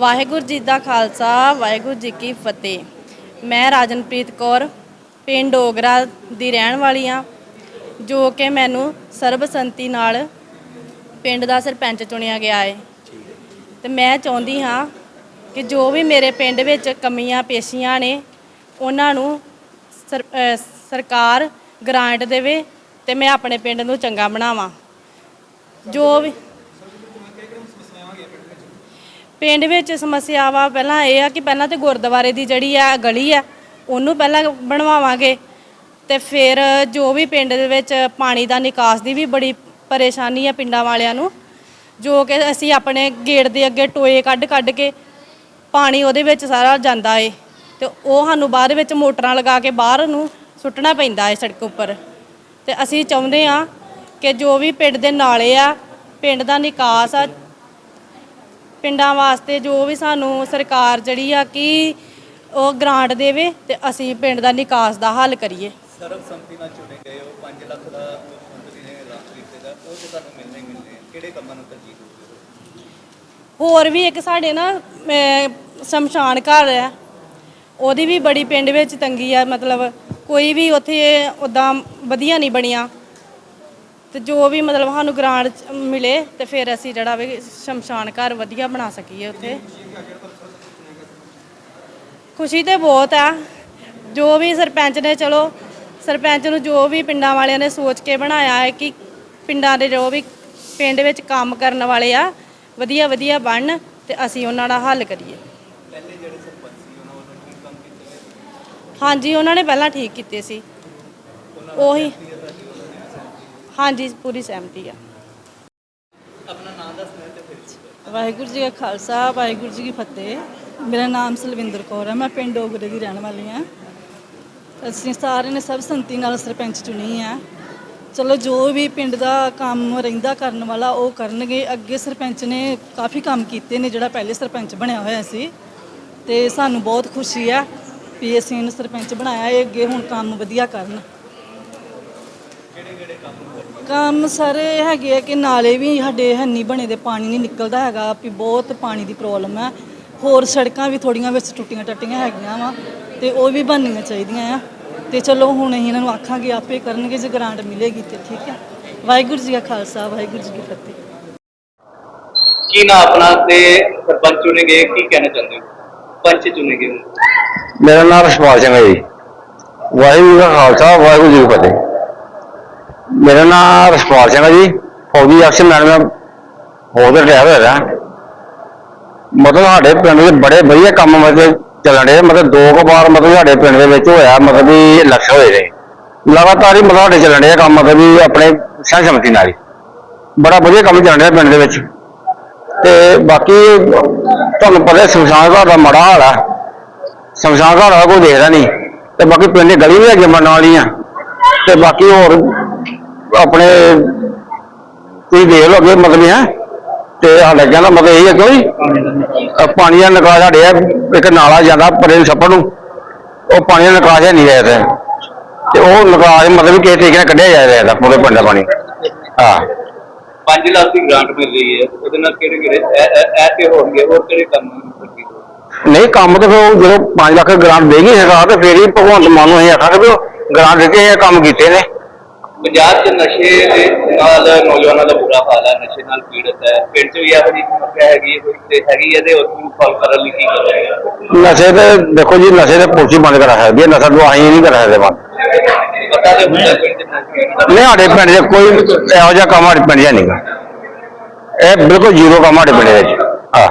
ਵਾਹਿਗੁਰੂ ਜੀ ਦਾ ਖਾਲਸਾ, ਵਾਹਿਗੁਰੂ ਜੀ ਕੀ ਫਤਿਹ। ਮੈਂ ਰਾਜਨਪ੍ਰੀਤ ਕੌਰ, ਪਿੰਡ ਡੋਗਰਾ ਦੀ ਰਹਿਣ ਵਾਲੀ ਹਾਂ, ਜੋ ਕਿ ਮੈਨੂੰ ਸਰਬਸੰਤੀ ਨਾਲ ਪਿੰਡ ਦਾ ਸਰਪੰਚ ਚੁਣਿਆ ਗਿਆ ਹੈ। ਤੇ ਮੈਂ ਚਾਹੁੰਦੀ ਹਾਂ ਕਿ ਜੋ ਵੀ ਮੇਰੇ ਪਿੰਡ ਵਿੱਚ ਕਮੀਆਂ ਪੇਸ਼ੀਆਂ ਨੇ, ਉਹਨਾਂ ਨੂੰ ਸਰਕਾਰ ਗ੍ਰਾਂਟ ਦੇਵੇ ਤੇ ਮੈਂ ਆਪਣੇ ਪਿੰਡ ਨੂੰ ਚੰਗਾ ਬਣਾਵਾਂ। ਜੋ ਵੀ ਪਿੰਡ ਵਿੱਚ ਸਮੱਸਿਆਵਾ ਪਹਿਲਾਂ ਇਹ ਆ ਕਿ ਪਹਿਲਾਂ ਤੇ ਗੁਰਦੁਆਰੇ ਦੀ ਜਿਹੜੀ ਆ ਗਲੀ ਆ, ਉਹਨੂੰ ਪਹਿਲਾਂ ਬਣਵਾਵਾਂਗੇ ਤੇ ਫਿਰ ਜੋ ਵੀ ਪਿੰਡ ਦੇ ਵਿੱਚ ਪਾਣੀ ਦਾ ਨਿਕਾਸ ਦੀ ਵੀ ਬੜੀ ਪਰੇਸ਼ਾਨੀ ਆ ਪਿੰਡਾਂ ਵਾਲਿਆਂ ਨੂੰ, ਜੋ ਕਿ ਅਸੀਂ ਆਪਣੇ ਗੇਟ ਦੇ ਅੱਗੇ ਟੋਏ ਕੱਢ ਕੱਢ ਕੇ ਪਾਣੀ ਉਹਦੇ ਵਿੱਚ ਸਾਰਾ ਜਾਂਦਾ ਏ, ਤੇ ਉਹ ਸਾਨੂੰ ਬਾਅਦ ਵਿੱਚ ਮੋਟਰਾਂ ਲਗਾ ਕੇ ਬਾਹਰ ਨੂੰ ਸੁੱਟਣਾ ਪੈਂਦਾ ਏ ਸੜਕ ਉੱਪਰ। ਤੇ ਅਸੀਂ ਚਾਹੁੰਦੇ ਆ ਕਿ ਜੋ ਵੀ ਪਿੰਡ ਦੇ ਨਾਲੇ ਆ, ਪਿੰਡ ਦਾ ਨਿਕਾਸ ਆ ਪਿੰਡਾਂ ਵਾਸਤੇ ਜੋ ਵੀ ਸਾਨੂੰ ਸਰਕਾਰ ਜਿਹੜੀ ਆ ਕਿ ਉਹ ਗ੍ਰਾਂਟ ਦੇਵੇ ਤੇ ਅਸੀਂ ਪਿੰਡ ਦਾ ਨਿਕਾਸ ਦਾ ਹੱਲ ਕਰੀਏ। ਸਰਬਸੰਮਤੀ ਨਾਲ ਚੁਣੇ ਗਏ ਹੋ 5 ਲੱਖ ਦਾ ਮੁੱਖ ਮੰਤਰੀ ਨੇ ਐਲਾਨ ਕੀਤਾ ਦਾ ਉਹ ਤੇ ਤੁਹਾਨੂੰ ਮਿਲਣੇ ਹੀ ਮਿਲਣੇ ਆ। ਕਿਹੜੇ ਕੰਮਾਂ ਨੂੰ ਤਰਜੀਹ ਦਿਓਗੇ ਹੋਰ ਵੀ ਇੱਕ ਸਾਡੇ ਨਾ ਸ਼ਮਸ਼ਾਨ ਘਰ ਹੈ। ਉਹਦੀ ਵੀ ਬੜੀ ਪਿੰਡ ਵਿੱਚ ਤੰਗੀ ਆ ਮਤਲਬ ਕੋਈ ਵੀ ਉੱਥੇ ਉਦਾਂ ਵਧੀਆ ਨਹੀਂ ਬਣਿਆ। ਤੇ ਜੋ ਵੀ ਮਤਲਬ ਸਾਨੂੰ ਗ੍ਰਾਂਟ ਮਿਲੇ ਤੇ ਫਿਰ ਅਸੀਂ ਜਿਹੜਾ ਵੀ ਸ਼ਮਸ਼ਾਨ ਘਰ ਵਧੀਆ ਬਣਾ ਸਕੀਏ ਉੱਥੇ। ਖੁਸ਼ੀ ਤੇ ਬਹੁਤ ਆ। ਜੋ ਵੀ ਸਰਪੰਚ ਨੇ ਚਲੋ, ਸਰਪੰਚ ਨੂੰ ਜੋ ਵੀ ਪਿੰਡਾਂ ਵਾਲਿਆਂ ਨੇ ਸੋਚ ਕੇ ਬਣਾਇਆ ਹੈ ਕਿ ਪਿੰਡਾਂ ਦੇ ਜੋ ਵੀ ਪਿੰਡ ਵਿੱਚ ਕੰਮ ਕਰਨ ਵਾਲੇ ਆ, ਵਧੀਆ ਵਧੀਆ ਬਣਨ ਤੇ ਅਸੀਂ ਉਹਨਾਂ ਦਾ ਹੱਲ ਕਰੀਏ। ਪਹਿਲੇ ਜਿਹੜੇ ਸਰਪੰਚ ਸੀ ਉਹਨਾਂ ਵੱਲੋਂ ਠੀਕ ਕੰਮ ਕੀਤੇ ਹਾਂਜੀ, ਉਹਨਾਂ ਨੇ ਪਹਿਲਾਂ ਠੀਕ ਕੀਤੇ ਸੀ। ਉਹੀ ਹਾਂਜੀ ਪੂਰੀ ਸਹਿਮਤੀ ਆ। ਆਪਣਾ ਨਾਮ ਦੱਸਣਾ ਤੇ ਫਿਰ। ਵਾਹਿਗੁਰੂ ਜੀ ਕਾ ਖਾਲਸਾ ਵਾਹਿਗੁਰੂ ਜੀ ਕੀ ਫਤਿਹ। ਮੇਰਾ ਨਾਮ ਸਲਵਿੰਦਰ ਕੌਰ ਹੈ ਮੈਂ ਪਿੰਡ ਓਗਰੇ ਦੀ ਰਹਿਣ ਵਾਲੀ ਹਾਂ ਅਸੀਂ ਸਾਰਿਆਂ ਨੇ ਸਭ ਸੰਤੀ ਨਾਲ ਸਰਪੰਚ ਚੁਣੀ ਹੈ ਚਲੋ ਜੋ ਵੀ ਪਿੰਡ ਦਾ ਕੰਮ ਰਹਿੰਦਾ ਕਰਨ ਵਾਲਾ ਉਹ ਕਰਨਗੇ। ਅੱਗੇ ਸਰਪੰਚ ਨੇ ਕਾਫੀ ਕੰਮ ਕੀਤੇ ਨੇ ਜਿਹੜਾ ਪਹਿਲੇ ਸਰਪੰਚ ਬਣਿਆ ਹੋਇਆ ਸੀ। ਤੇ ਸਾਨੂੰ ਬਹੁਤ ਖੁਸ਼ੀ ਹੈ ਵੀ ਅਸੀਂ ਇਹਨੂੰ ਸਰਪੰਚ ਬਣਾਇਆ ਇਹ ਅੱਗੇ ਹੁਣ ਕੰਮ ਵਧੀਆ ਕਰਨ। ਕੰਮ ਸਾਰੇ ਹੈਗੇ ਆ ਕਿ ਨਾਲੇ ਵੀ ਸਾਡੇ ਹੰਨੀ ਬਣੇ ਦੇ ਪਾਣੀ ਨਹੀਂ ਨਿਕਲਦਾ ਹੈਗਾ ਵੀ ਬਹੁਤ ਪਾਣੀ ਦੀ ਪ੍ਰੋਬਲਮ ਹੈ ਹੋਰ ਸੜਕਾਂ ਵੀ ਥੋੜੀਆਂ ਵਿੱਚ ਟੁੱਟੀਆਂ ਟੱਟੀਆਂ ਹੈਗੀਆਂ ਵਾ ਤੇ ਉਹ ਵੀ ਬਣਨੀਆਂ ਚਾਹੀਦੀਆਂ ਆ। ਤੇ ਚਲੋ ਹੁਣ ਅਸੀਂ ਇਹਨਾਂ ਨੂੰ ਆਖਾਂਗੇ ਆਪੇ ਕਰਨਗੇ ਜੇ ਗ੍ਰਾਂਟ ਮਿਲੇਗੀ ਤੇ ਠੀਕ ਹੈ ਵਾਹਿਗੁਰੂ ਜੀ ਕਾ ਖਾਲਸਾ ਵਾਹਿਗੁਰੂ ਜੀ ਕੀ ਫਤਿਹ। ਕੀ ਨਾ ਆਪਣਾ ਤੇ ਸਰਪੰਚ ਚੁਣੇ ਗਏ ਕੀ ਕਹਿਣਾ ਚਾਹੁੰਦੇ ਹੋ? ਪੰਚ ਚੁਣੇ ਗਏ। ਮੇਰਾ ਨਾਮ ਰਸ਼ਪਾਲ ਸਿੰਘ ਹੈ ਜੀ। ਵਾਹਿਗੁਰੂ ਜੀ ਕਾ ਖਾਲਸਾ ਵਾਹਿਗੁਰੂ ਜੀ ਕੀ ਫਤਿਹ। ਮੇਰਾ ਨਾਮ ਰਸ਼ਪਾਲ ਸਿੰਘ ਹੈ ਜੀ। ਫੌਜੀ ਅਫਸਰ ਮੈਡਮ ਮੈਂ ਫੌਜ ਰਿਟਾਇਰ ਹੋਇਆ। ਮਤਲਬ ਸਾਡੇ ਪਿੰਡ ਦੇ ਬੜੇ ਵਧੀਆ ਕੰਮ ਮਤਲਬ ਚੱਲਣ ਦੇ ਮਤਲਬ ਦੋ ਕੁ ਵਾਰ ਮਤਲਬ ਸਾਡੇ ਪਿੰਡ ਦੇ ਵਿੱਚ ਹੋਇਆ, ਮਤਲਬ ਵੀ ਇਲੈਕਸ਼ਨ ਹੋਏ ਨੇ। ਲਗਾਤਾਰ ਹੀ ਮਤਲਬ ਸਾਡੇ ਚੱਲਣ ਦੇ ਕੰਮ, ਮਤਲਬ ਵੀ ਆਪਣੇ ਸਰਬਸੰਮਤੀ ਨਾਲ ਹੀ। ਬੜਾ ਵਧੀਆ ਕੰਮ ਚੱਲਣ ਡਿਆ ਪਿੰਡ ਦੇ ਵਿੱਚ। ਤੇ ਬਾਕੀ ਤੁਹਾਨੂੰ ਪਤਾ ਸ਼ਮਸ਼ਾਨ ਘਾਟ ਦਾ ਮਾੜਾ ਹਾਲ ਆ। ਸ਼ਮਸ਼ਾਨ ਘਾਟ ਦਾ ਕੋਈ ਦੇਖਦਾ ਨਹੀਂ। ਤੇ ਬਾਕੀ ਪਿੰਡ ਦੀ ਗਲੀ ਵੀ ਹੈਗੀ ਬਣਨ ਵਾਲੀਆਂ। ਤੇ ਬਾਕੀ ਹੋਰ ਆਪਣੇ ਤੁਸੀਂ ਦੇਖ ਲਓ ਅੱਗੇ ਮਤਲਬ ਹੈ। ਤੇ ਸਾਡੇ ਕਹਿੰਦਾ ਮਤਲਬ ਇਹ ਹੈ ਕਿ ਅਹ ਪਾਣੀ ਦਾ ਨਿਕਾਸ ਸਾਡੇ ਆ ਇੱਕ ਨਾਲਾ ਜਾਂਦਾ ਪਰੇ ਨੂੰ ਛੱਪੜ ਨੂੰ ਉਹ ਪਾਣੀ ਦਾ ਨਿਕਾਸ ਹੈ ਨਹੀਂ ਰਿਹਾ ਤੇ ਤੇ ਉਹ ਨਿਕਾਸ ਮਤਲਬ ਕਿਸੇ ਤਰੀਕੇ ਨਾਲ ਕੱਢਿਆ ਜਾ ਰਿਹਾ ਇਹਦਾ ਪੂਰੇ ਪਿੰਡ ਦਾ ਪਾਣੀ। ਹਾਂ। 5 ਲੱਖ ਦੀ ਗ੍ਰਾਂਟ ਮਿਲ ਰਹੀ ਹੈ ਉਹਦੇ ਨਾਲ ਕਿਹੜੇ ਕਿਹੜੇ ਇਹ- ਇਹ ਇਹ ਤੇ ਹੋਣਗੇ ਹੋਰ ਕਿਹੜੇ ਕੰਮ? ਨਹੀਂ ਕੰਮ ਤੇ ਫਿਰ ਜਦੋਂ 5 ਲੱਖ ਗ੍ਰਾਂਟ ਦੇਗੀ ਸਰਕਾਰ ਤੇ ਫੇਰ ਹੀ ਭਗਵੰਤ ਮਾਨ ਨੂੰ ਅਸੀਂ ਆਖਾਂਗੇ ਵੀ ਗ੍ਰਾਂਟ ਦੇ ਇਹ ਕੰਮ ਕੀਤੇ ਨੇ। ਪੰਜਾਬ 'ਚ ਨਸ਼ੇ ਦੇ ਨਾਲ ਨੌਜਵਾਨਾਂ ਦਾ ਬੁਰਾ ਹਾਲ ਹੈ ਨਸ਼ੇ ਨਾਲ ਪੀੜਤ ਹੈ। ਪਿੰਡ 'ਚ ਵੀ ਇਹੋ ਜਿਹੀ ਸਮੱਸਿਆ ਹੈਗੀ ਹੈ ਕੋਈ ਤੇ ਹੈਗੀ ਹੈ ਤੇ ਉਸ ਨੂੰ ਸੋਲਵ ਕਰਨ ਲਈ ਕੀ ਕਰੋਗੇ ਨਸ਼ੇ ਤੇ ਦੇਖੋ ਜੀ ਨਸ਼ੇ ਤੇ ਪੁਲਿਸ ਹੀ ਬੰਦ ਕਰਾ ਸਕਦੀ ਹੈ ਨਸ਼ਾ ਤੋਂ ਅਸੀਂ ਨਹੀਂ ਕਰਾ ਸਕਦੇ ਬੰਦ। ਪਤਾ ਤੇ ਹੁੰਦਾ ਪਿੰਡ 'ਚ ਨਹੀਂ ਸਾਡੇ ਪਿੰਡ 'ਚ ਕੋਈ ਇਹੋ ਜਿਹਾ ਕੰਮ ਸਾਡੇ ਪਿੰਡ 'ਚ ਨਹੀਂਗਾ ਇਹ ਬਿਲਕੁਲ ਜ਼ੀਰੋ ਕੰਮ ਸਾਡੇ ਪਿੰਡ ਦੇ ਵਿੱਚ। ਹਾਂ।